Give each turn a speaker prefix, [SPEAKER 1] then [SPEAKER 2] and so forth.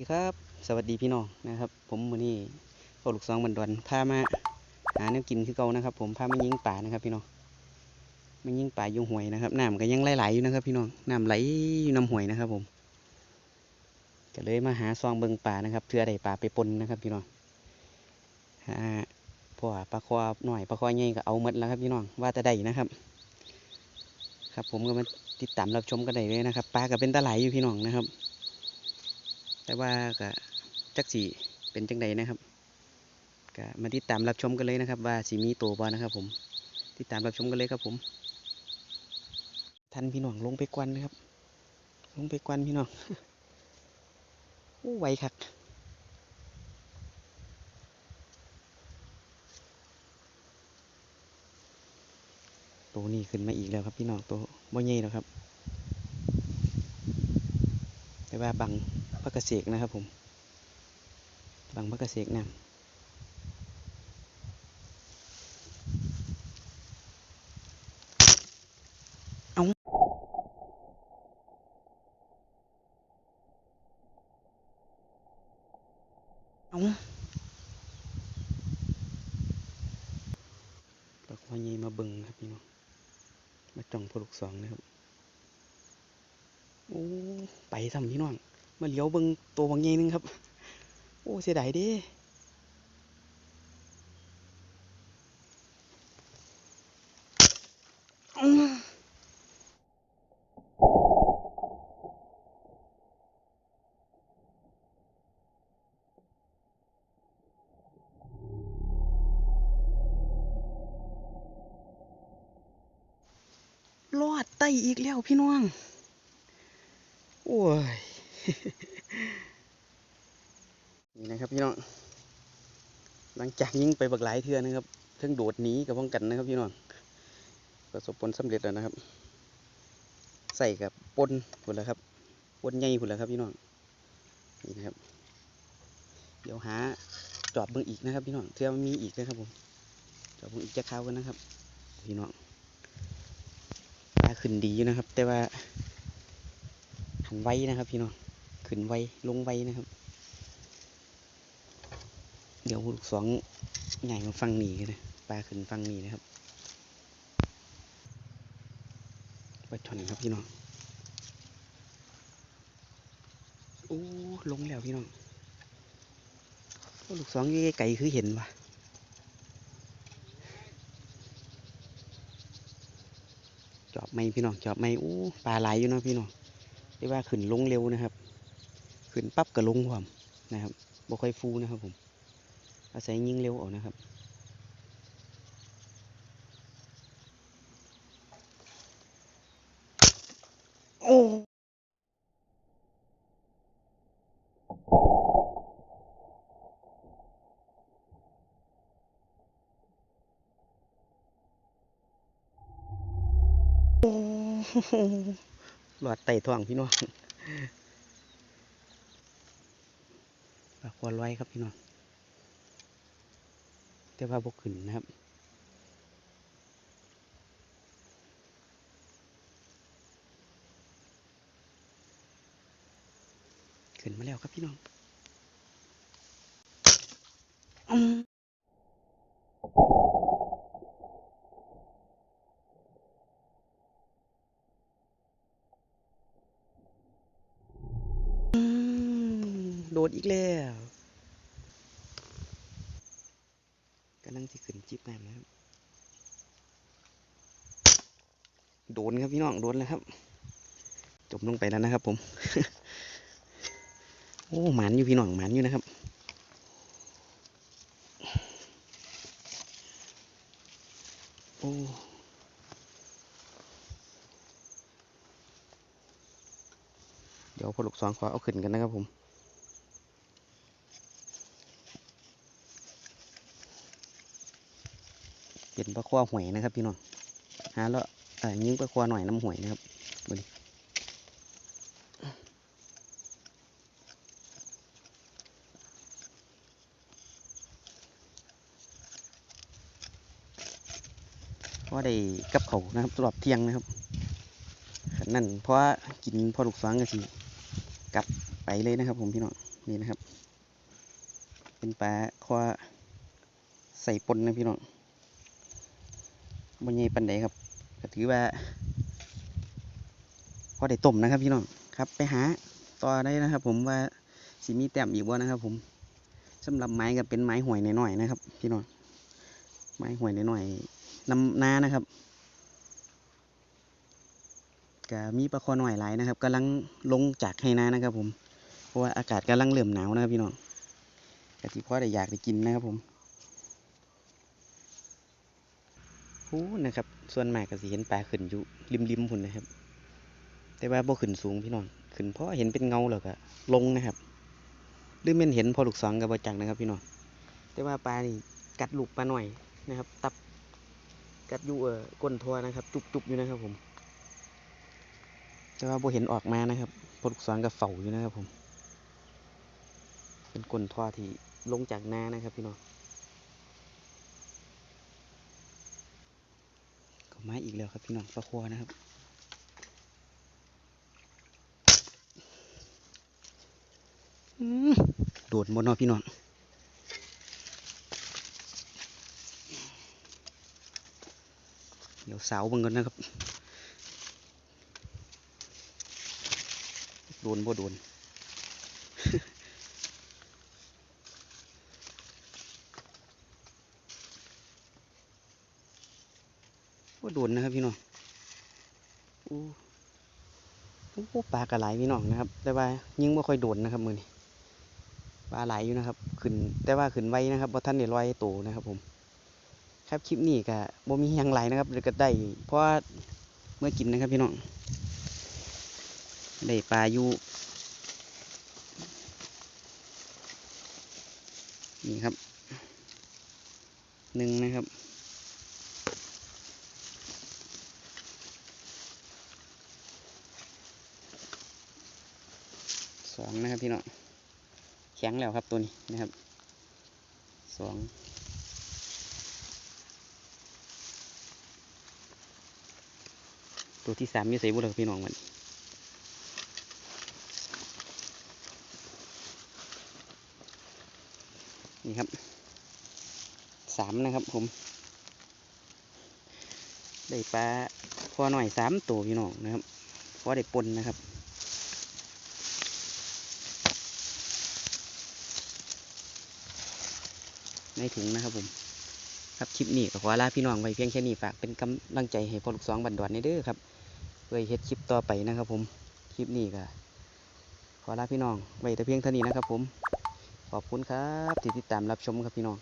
[SPEAKER 1] สวัสดีครับสวัสดีพี่น้องนะครับ ผมมือนี้พ่อลูกสองบันดอนพามาหาแนวกินคือเก่านะครับ ผมพามายิงป่านะครับพี่น้องมายิงป่ายู่ห่วยนะครับน้ำก็ยังไหลๆอยู่นะครับ พี่น้องน้ำไหลอยู่น้ำห่วยนะครับ ผมก็เลยมาหาซองเบิงป่านะครับเพื่อได้ป่าไปปนนะครับ พี่น้องหาพวกปลาคอหน่อยปลาคอใหญ่ก็เอาหมดแล้วครับพี่น้องว่าแต่ใดนะครับ ครับ ผมก็มาติดตามรับชมกันได้เลยนะครับปลาก็เป็นตะไหลอยู่พี่น้องนะครับ แต่ว่าก็จักสีเป็นจังใดนะครับก็มาติดตามรับชมกันเลยนะครับ ว่าสีมีตัวบ่นะครับ ผมติดตามรับชมกันเลยครับ ผมท่านพี่น้องลงไปกวนนะครับ ลงไปกวนพี่น้องโอ้ไวครับตัวนี้ขึ้นมาอีกแล้วครับพี่น้องตัวบ่ใหญ่แล้วครับ แต่ว่าบัง พระเกษกนะครับผมบังพระเกษกน้ำเอาเอาปลาควายใหญ่มาเบิ่งครับพี่น้อง มาจ้องพลูกสองนะครับ โอ้ ไปทำพี่น้อง มาเหลียวเบิงตัวบางใหญ่นึงครับ โอ้เสียดายดิรอดไตอีกแล้วพี่น้อง โอ้ย นี่นะครับพี่น้อง หลังจากยิงไปบักหลายเทือนะครับเพิ่งโดดหนีกับพ้องกันนะครับพี่น้อง ประสบผลสำเร็จแล้วนะครับ ใส่กับปนผุนแล้วครับปนใหญ่ผุนแล้วครับพี่น้อง นี่นะครับ เดี๋ยวหาจอบเบิ่งอีกนะครับ พี่น้องเทือมันมีอีกนะครับผม จอบเบิ่งอีกจะเข้าวกันนะครับ พี่น้องปลาขึ้นดีอยู่นะครับ แต่ว่าหันไว้นะครับ พี่น้อง ขึ้นไวลงไวนะครับ เดี๋ยวลูกสองใหญ่มาฟังหนีกันนะปลาขึ้นฟังหนีนะครับปลาช่อนครับพี่น้องโอ้ลงแล้วพี่น้องลูกสองยี่ไก่คือเห็นวะจอบไม่พี่น้องจอบไม่โอ้ปลาไหลายอยู่นะพี่น้องเรียกว่าขึ้นลงเร็วนะครับ ขึ้นปั๊บก็ลงความนะครับบ่ค่อยฟูนะครับผม อาศัยยิงเร็วออกนะครับโอ้โอ้หลอดไต่ท้องพี่น้องปาก ควรไว้ครับพี่น้องแต่ว่าบกขึ้นนะครับขึ้นมาแล้วครับพี่น้องอืมโดดอีกแล้วกำลังที่ขึ้นจิบน้ำนะครับ โดนครับพี่น้องโดนแล้วครับจมลงไปแล้วนะครับ ผม โอ้หมันอยู่พี่น้องหมันอยู่นะครับโอ้เดี๋ยวพอลูกสองขอเอาขึ้นกันนะครับผม เป็นปลาคว้าหวยนะครับ พี่น้องหาแล้วเอ่อยิงปลาคว้าหน่อยน้ำหวยนะครับบนเพราะได้กับเขานะครับสำหรับเที่ยงนะครับนั่นเพราะว่ากินพอลูกสองก็สิกลับไปเลยนะครับ ผมพี่น้องนี่นะครับ เป็นปลาคอใส่ปนนะพี่น้อง บนใหญ่ปันใดครับก็ถือว่า พอได้ต้มนะครับพี่น้องครับ ไปหาต่อได้นะครับ ผมว่าสิมีแต้มอีกบ่นะครับ ผมสำหรับไม้ก็เป็นไม้ห่วยหน่อยๆนะครับ พี่น้องไม้ห่วยหน่อยๆนำนานะครับก็มีปลาคอหน่อยหลายนะครับกำลังลงจากไฮนานะครับ ผมเพราะว่าอากาศกำลังเริ่มหนาวนะครับ พี่น้องกะที่พ่อได้อยากได้กินนะครับผม พูนะครับ ส่วนมากก็สิเห็นปลาขึ้นอยู่ริมๆพุ่นนะครับ แต่ว่าบ่ขึ้นสูงพี่น้องขึ้นเพราะเห็นเป็นเงาแล้วก็ลงนะครับหรือแม่นเห็นพอลูกสองกับบ่จักนะครับพี่น้องแต่ว่าปลานี่กัดลูกปลาหน่อยนะครับ ตับกัดอยู่เอ่อก้นทัวนะครับ จุบๆอยู่นะครับผม แต่ว่าบ่เห็นออกมานะครับพอลูกสองกับเฝ้าอยู่นะครับผม เป็นก้นทัวที่ลงจากนานะครับพี่น้อง ก็มาอีกแล้วครับพี่น้องปลาคัวนะครับอืมโดดบนนอพี่น้องเดี๋ยวเสาบิ่งกันนะครับ โดนบ่โดน บ่โดนนะครับพี่น้องอู้โอ้ปลากระไหลพี่น้องนะครับ แต่ว่ายิ่งบ่ค่อยโดนนะครับมือนี้ปลาไหลอยู่นะครับ ขึ้น แต่ว่าขึ้นไวนะครับว่าท่านได้ลอยโตนะครับ ผม ครับคลิปนี้ก็บ่มีหยังไหลนะครับเดี๋ยวก็ได้เพราะเมื่อกินนะครับ พี่น้องได้ปลาอยู่นี่ครับหนึ่งนะครับ พี่น้องแข็งแล้วครับตัวนี้นะครับสองตัวที่สามอยี่ใส่บุหรี่พี่น้องมันนี่ครับสามนะครับผม ได้ปลาพอหน่อยสามตัวพี่น้องนะครับพอได้ปนนะครับ ในถุงนะครับผมครับคลิปนี้ก็ขอลาพี่น้องไว้เพียงแค่นี้ฝากเป็นกำลังใจให้พ่อลูกสองบันดอนในเด้อครับเพื่อเฮ็ดคลิปต่อไปนะครับ ผมคลิปนี้ก็ขอลาพี่น้องไว้แต่เพียงเท่านี้นะครับ ผมขอบคุณครับที่ติดตามรับชมครับพี่น้อง